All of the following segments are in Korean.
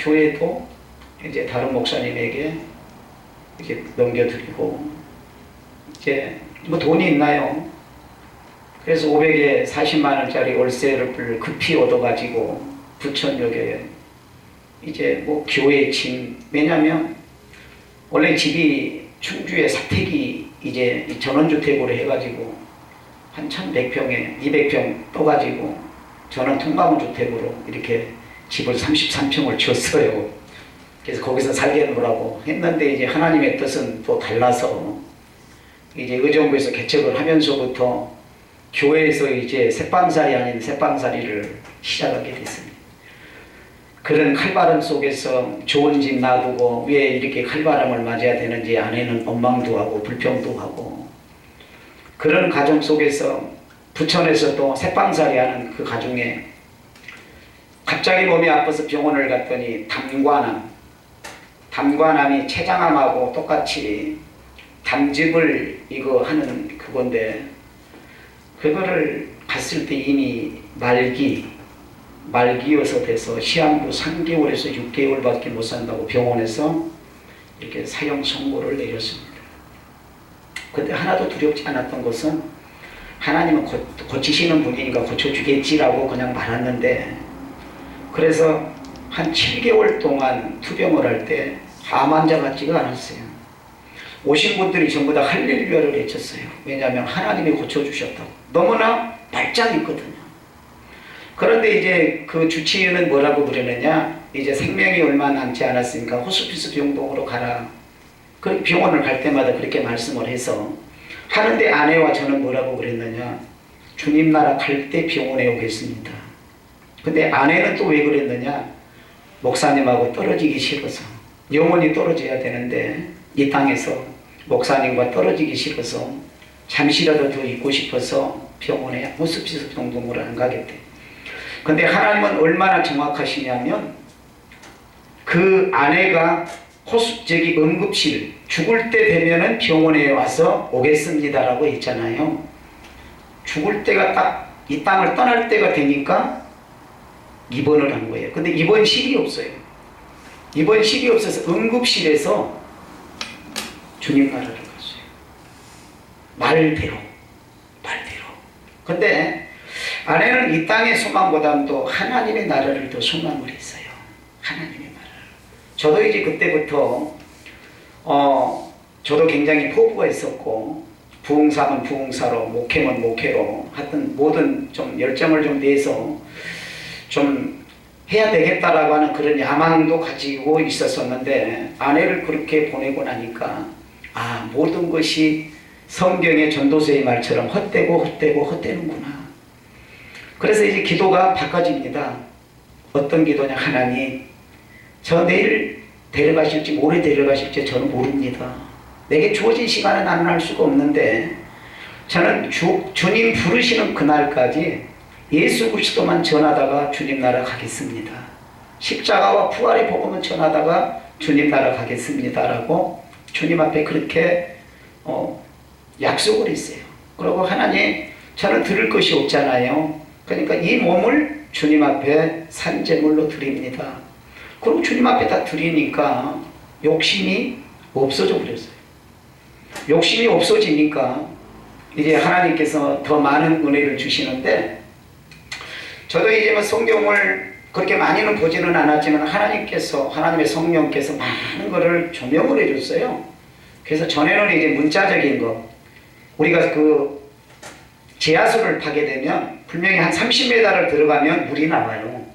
교회도 이제 다른 목사님에게 이렇게 넘겨드리고 이제 뭐 돈이 있나요? 그래서 500에 40만 원짜리 월세를 급히 얻어가지고 부천역에 이제 뭐 교회 친 왜냐면 원래 집이 충주에 사택이 이제 전원주택으로 해가지고 한 1100평에 200평 떠가지고 전원 통과문 주택으로 이렇게 집을 33평을 지었어요. 그래서 거기서 살겠노라고 했는데 이제 하나님의 뜻은 또 달라서 이제 의정부에서 개척을 하면서부터 교회에서 이제 새빵살이 아닌 새빵살이를 시작하게 됐습니다. 그런 칼바람 속에서 좋은 집 놔두고 왜 이렇게 칼바람을 맞아야 되는지 아내는 원망도 하고 불평도 하고 그런 가정 속에서 부천에서도 새빵살이 하는 그 가정에 갑자기 몸이 아파서 병원을 갔더니 담관암 담관암이 췌장암하고 똑같이 담즙을 이거 하는 그건데 그거를 갔을 때 이미 말기 말기여서 돼서 시한부 3개월에서 6개월밖에 못 산다고 병원에서 이렇게 사형 선고를 내렸습니다. 근데 하나도 두렵지 않았던 것은 하나님은 고, 고치시는 분이니까 고쳐주겠지라고 그냥 말았는데 그래서 한 7개월 동안 투병을 할 때 암 환자 같지가 않았어요. 오신 분들이 전부 다 할렐루야를 외쳤어요. 왜냐하면 하나님이 고쳐주셨다고. 너무나 발작있거든요. 그런데 이제 그 주치의는 뭐라고 그러느냐? 이제 생명이 얼마 남지 않았으니까 호스피스 병동으로 가라. 그 병원을 갈 때마다 그렇게 말씀을 해서 하는데 아내와 저는 뭐라고 그랬느냐? 주님 나라 갈 때 병원에 오겠습니다. 근데 아내는 또 왜 그랬느냐? 목사님하고 떨어지기 싫어서 영원히 떨어져야 되는데 이 땅에서 목사님과 떨어지기 싫어서 잠시라도 더 있고 싶어서 병원에 호스피스 병동으로 안 가겠대. 근데 하나님은 얼마나 정확하시냐면 그 아내가 호수 저기 응급실 죽을 때 되면은 병원에 와서 오겠습니다라고 했잖아요. 죽을 때가 딱 이 땅을 떠날 때가 되니까 입원을 한 거예요. 근데 입원실이 없어요. 입원실이 없어서 응급실에서 주님 나라를 갔어요. 말대로, 말대로. 근데 아내는 이 땅의 소망보다는 또 하나님의 나라를 더 소망을 했어요. 하나님의 나라를. 저도 이제 그때부터 어 저도 굉장히 포부가 있었고 부흥사면 부흥사로 목회면 목회로 하여튼 모든 좀 열정을 좀 내서 좀 해야 되겠다라고 하는 그런 야망도 가지고 있었었는데 아내를 그렇게 보내고 나니까 아 모든 것이 성경의 전도서의 말처럼 헛되고 헛되고 헛되는구나. 그래서 이제 기도가 바꿔집니다. 어떤 기도냐 하나님 저 내일 데려가실지 모레 데려가실지 저는 모릅니다. 내게 주어진 시간은 알 수가 없는데 저는 주, 주님 부르시는 그날까지 예수 그리스도만 전하다가 주님 나라 가겠습니다. 십자가와 부활의 복음을 전하다가 주님 나라 가겠습니다라고 주님 앞에 그렇게 어, 약속을 했어요. 그리고 하나님 저는 들을 것이 없잖아요. 그러니까 이 몸을 주님 앞에 산재물로 드립니다. 그리고 주님 앞에 다 드리니까 욕심이 없어져 버렸어요. 욕심이 없어지니까 이제 하나님께서 더 많은 은혜를 주시는데 저도 이제 뭐 성경을 그렇게 많이는 보지는 않았지만 하나님께서 하나님의 성령께서 많은 것을 조명을 해줬어요. 그래서 전에는 이제 문자적인 거 우리가 그 지하수를 파게 되면 분명히 한 30m를 들어가면 물이 나와요.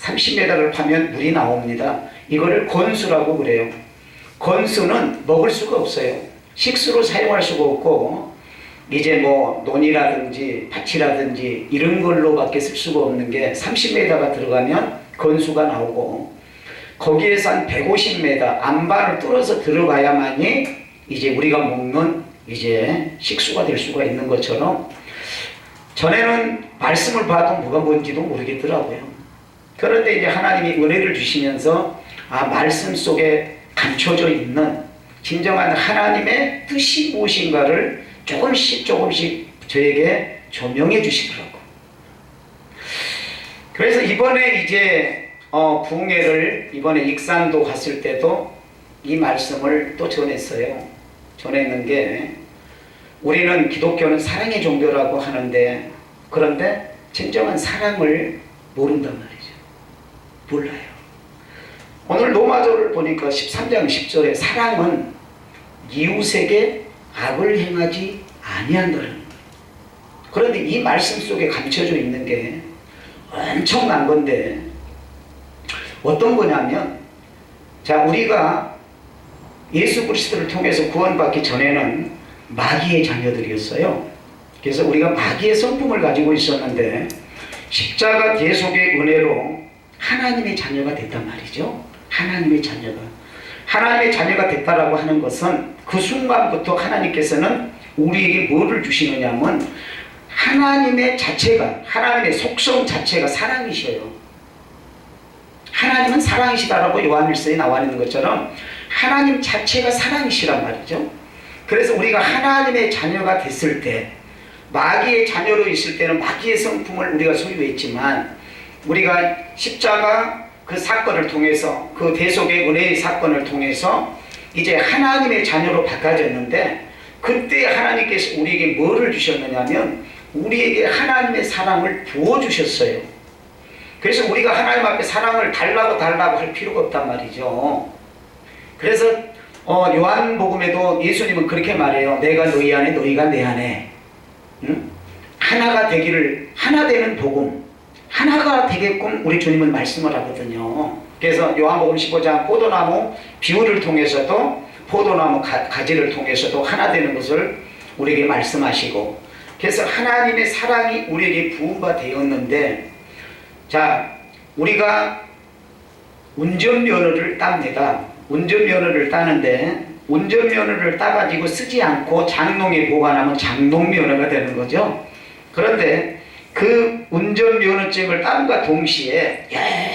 30m를 파면 물이 나옵니다. 이거를 건수라고 그래요. 건수는 먹을 수가 없어요. 식수로 사용할 수가 없고 이제 뭐 논이라든지 밭이라든지 이런 걸로밖에 쓸 수가 없는 게 30m가 들어가면 건수가 나오고 거기에서 한 150m 안반을 뚫어서 들어가야만이 이제 우리가 먹는 이제 식수가 될 수가 있는 것처럼 전에는 말씀을 봐도 뭐가 뭔지도 모르겠더라고요. 그런데 이제 하나님이 은혜를 주시면서 아 말씀 속에 감춰져 있는 진정한 하나님의 뜻이 무엇인가를 조금씩 조금씩 저에게 조명해 주시더라고. 그래서 이번에 이제 어, 부흥회를 이번에 익산도 갔을 때도 이 말씀을 또 전했어요. 전했는 게 우리는 기독교는 사랑의 종교라고 하는데 그런데 진정한 사랑을 모른단 말이죠. 몰라요. 오늘 로마서를 보니까 13장 10절에 사랑은 이웃에게 악을 행하지 아니한다는 거예요. 그런데 이 말씀 속에 감춰져 있는 게 엄청난 건데 어떤 거냐면 자 우리가 예수 그리스도를 통해서 구원받기 전에는 마귀의 자녀들이었어요. 그래서 우리가 마귀의 성품을 가지고 있었는데 십자가 계속의 은혜로 하나님의 자녀가 됐단 말이죠. 하나님의 자녀가 하나님의 자녀가 됐다라고 하는 것은 그 순간부터 하나님께서는 우리에게 뭐를 주시느냐면 하나님의 자체가 하나님의 속성 자체가 사랑이셔요. 하나님은 사랑이시다라고 요한일서에 나와 있는 것처럼 하나님 자체가 사랑이시란 말이죠. 그래서 우리가 하나님의 자녀가 됐을 때 마귀의 자녀로 있을 때는 마귀의 성품을 우리가 소유했지만 우리가 십자가 그 사건을 통해서 그 대속의 은혜의 사건을 통해서 이제 하나님의 자녀로 바꿔졌는데 그때 하나님께서 우리에게 뭐를 주셨느냐면 우리에게 하나님의 사랑을 부어주셨어요. 그래서 우리가 하나님 앞에 사랑을 달라고 달라고 할 필요가 없단 말이죠. 그래서 어, 요한복음에도 예수님은 그렇게 말해요. 내가 너희 안에 너희가 내 안에 응? 하나가 되기를 하나 되는 복음 하나가 되게끔 우리 주님은 말씀을 하거든요. 그래서 요한복음 15장 포도나무 비유를 통해서도 포도나무 가, 가지를 통해서도 하나 되는 것을 우리에게 말씀하시고 그래서 하나님의 사랑이 우리에게 부어가 되었는데 자 우리가 운전면허를 땁니다. 운전면허를 따는데 운전면허를 따가지고 쓰지 않고 장롱에 보관하면 장롱면허가 되는 거죠. 그런데 그 운전면허증을 땀과 동시에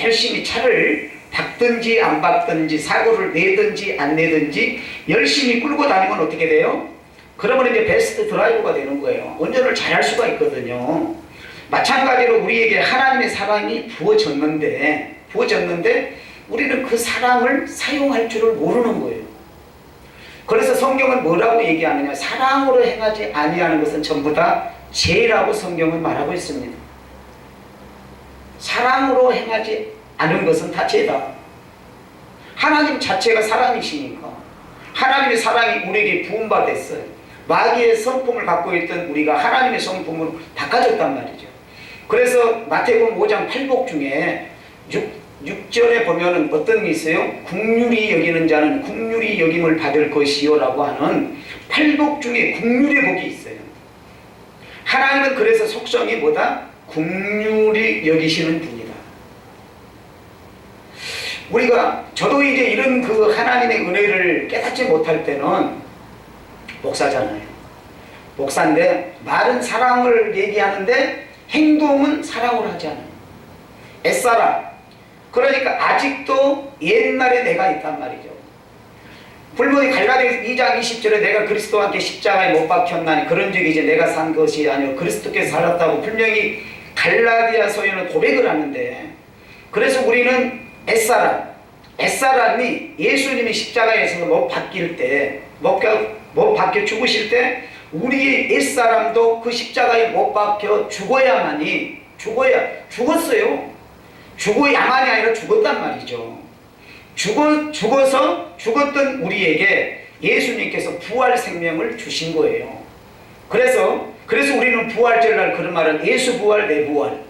열심히 차를 박든지 안 박든지 사고를 내든지 안 내든지 열심히 끌고 다니면 어떻게 돼요? 그러면 이제 베스트 드라이버가 되는 거예요. 운전을 잘할 수가 있거든요. 마찬가지로 우리에게 하나님의 사랑이 부어졌는데 부어졌는데 우리는 그 사랑을 사용할 줄을 모르는 거예요. 그래서 성경은 뭐라고 얘기하느냐? 사랑으로 행하지 아니하는 것은 전부 다 죄라고 성경은 말하고 있습니다. 사랑으로 행하지 않은 것은 다 죄다. 하나님 자체가 사랑이시니까 하나님의 사랑이 우리에게 부음받았어요. 마귀의 성품을 갖고 있던 우리가 하나님의 성품으로 바꿔졌단 말이죠. 그래서 마태복음 5장 8복 중에 6, 6절에 보면은 어떤 게 있어요? 국률이 여기는 자는 국률이 여김을 받을 것이요 라고 하는 8복 중에 국률의 복이 있어요. 하나님은 그래서 속성이 뭐다? 국률이 여기시는 분이다. 우리가 저도 이제 이런 그 하나님의 은혜를 깨닫지 못할 때는 목사잖아요. 목사인데 말은 사랑을 얘기하는데 행동은 사랑을 하지 않아요. 애써라. 그러니까 아직도 옛날에 내가 있단 말이죠. 불문이 갈라디아서 2장 20절에 내가 그리스도와 함께 십자가에 못 박혔나니 그런 적이 이제 내가 산 것이 아니요 그리스도께서 살았다고 분명히 갈라디아서에는 고백을 하는데 그래서 우리는 옛사람 옛사람이 예수님이 십자가에서 못 박힐 때못 못 박혀 죽으실 때 우리의 옛사람도 그 십자가에 못 박혀 죽어야만이 죽어야 죽었어요. 죽어야만이 아니라 죽었단 말이죠 죽어, 죽어서 죽었던 우리에게 예수님께서 부활 생명을 주신 거예요. 그래서, 그래서 우리는 부활절날 그런 말은 예수 부활, 내 부활.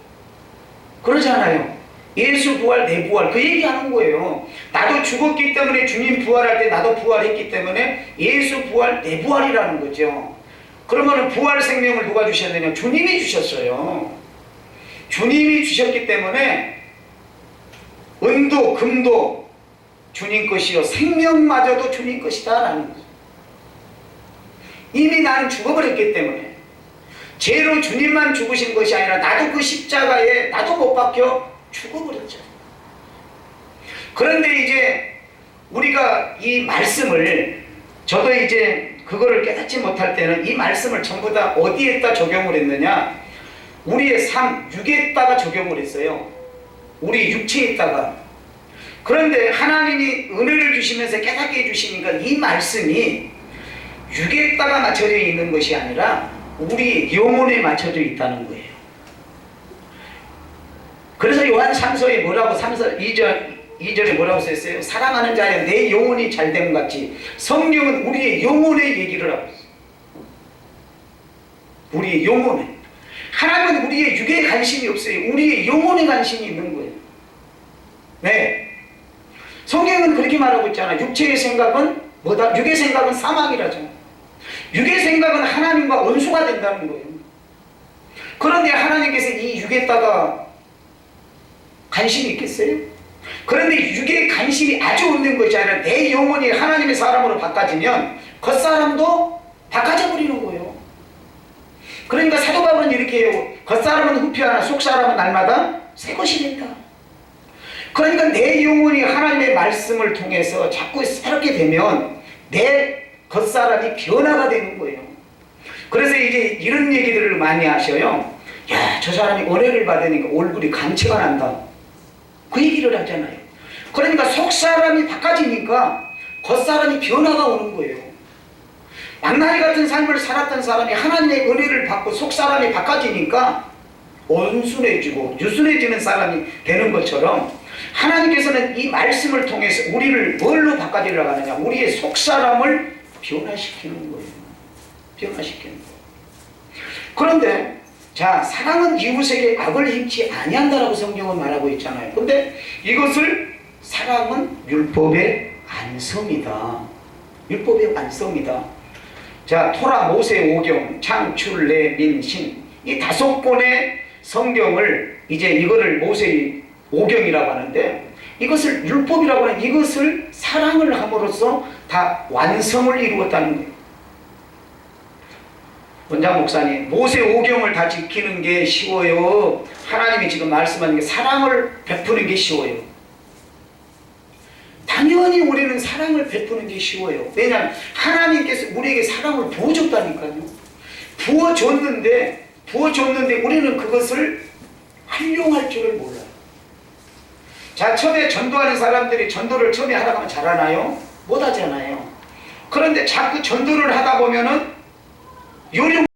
그러잖아요. 예수 부활, 내 부활. 그 얘기하는 거예요. 나도 죽었기 때문에 주님 부활할 때 나도 부활했기 때문에 예수 부활, 내 부활이라는 거죠. 그러면 부활 생명을 누가 주셨느냐? 주님이 주셨어요. 주님이 주셨기 때문에 은도, 금도, 주님 것이요 생명마저도 주님 것이다라는 거죠. 이미 나는 죽어버렸기 때문에 죄로 주님만 죽으신 것이 아니라 나도 그 십자가에 나도 못 박혀 죽어버렸죠. 그런데 이제 우리가 이 말씀을 저도 이제 그거를 깨닫지 못할 때는 이 말씀을 전부 다 어디에다 적용을 했느냐 우리의 삶, 육에다가 적용을 했어요. 우리 육체에 있다가 그런데 하나님이 은혜를 주시면서 깨닫게 해주시니까 이 말씀이 육에다가 맞춰져 있는 것이 아니라 우리 영혼에 맞춰져 있다는 거예요. 그래서 요한 3서에 뭐라고 3서 2절 2절에 뭐라고 썼어요? 사랑하는 자여 내 영혼이 것 같이 성경은 우리의 영혼의 얘기를 하고 있어요. 우리의 영혼에 하나님은 우리의 육에 관심이 없어요. 우리의 영혼에 관심이 있는 거예요. 네. 성경은 그렇게 말하고 있잖아. 육체의 생각은 뭐다? 육의 생각은 사망이라잖아. 육의 생각은 하나님과 원수가 된다는 거예요. 그런데 하나님께서 이 육에다가 관심이 있겠어요? 그런데 육에 관심이 아주 없는 것이 아니라 내 영혼이 하나님의 사람으로 바꿔지면 겉사람도 바꿔져 버리는 거예요. 그러니까 사도 바울은 이렇게 해요. 겉사람은 후피하나 속사람은 날마다 새 것이 된다. 그러니까 내 영혼이 하나님의 말씀을 통해서 자꾸 새롭게 되면 내 겉사람이 변화가 되는 거예요. 그래서 이제 이런 얘기들을 많이 하셔요. 야, 저 사람이 은혜를 받으니까 얼굴이 간체가 난다. 그 얘기를 하잖아요. 그러니까 속사람이 바꿔지니까 겉사람이 변화가 오는 거예요. 망나니 같은 삶을 살았던 사람이 하나님의 은혜를 받고 속사람이 바꿔지니까 온순해지고 유순해지는 사람이 되는 것처럼 하나님께서는 이 말씀을 통해서 우리를 뭘로 바꿔주려고 하느냐? 우리의 속사람을 변화시키는 거예요. 변화시키는 거예요. 그런데 자 사랑은 이웃에게 악을 행치 아니한다라고 성경은 말하고 있잖아요. 근데 이것을 사랑은 율법의 안성이다. 율법의 안성이다. 자 토라 모세 오경 창출 내 민신. 이 다섯 권의 성경을 이제 이거를 모세 오경이라고 하는데 이것을 율법이라고 하는 이것을 사랑을 함으로써 다 완성을 이루었다는 거예요. 원장 목사님 모세 오경을 다 지키는 게 쉬워요. 하나님이 지금 말씀하는 게 사랑을 베푸는 게 쉬워요. 당연히 우리는 사랑을 베푸는 게 쉬워요. 왜냐하면 하나님께서 우리에게 사랑을 부어줬다니까요. 부어줬는데 부어줬는데 우리는 그것을 활용할 줄을 몰라요. 자, 처음에 전도하는 사람들이 전도를 처음에 하다 보면 잘하나요? 못하잖아요. 그런데 자꾸 전도를 하다 보면은 요령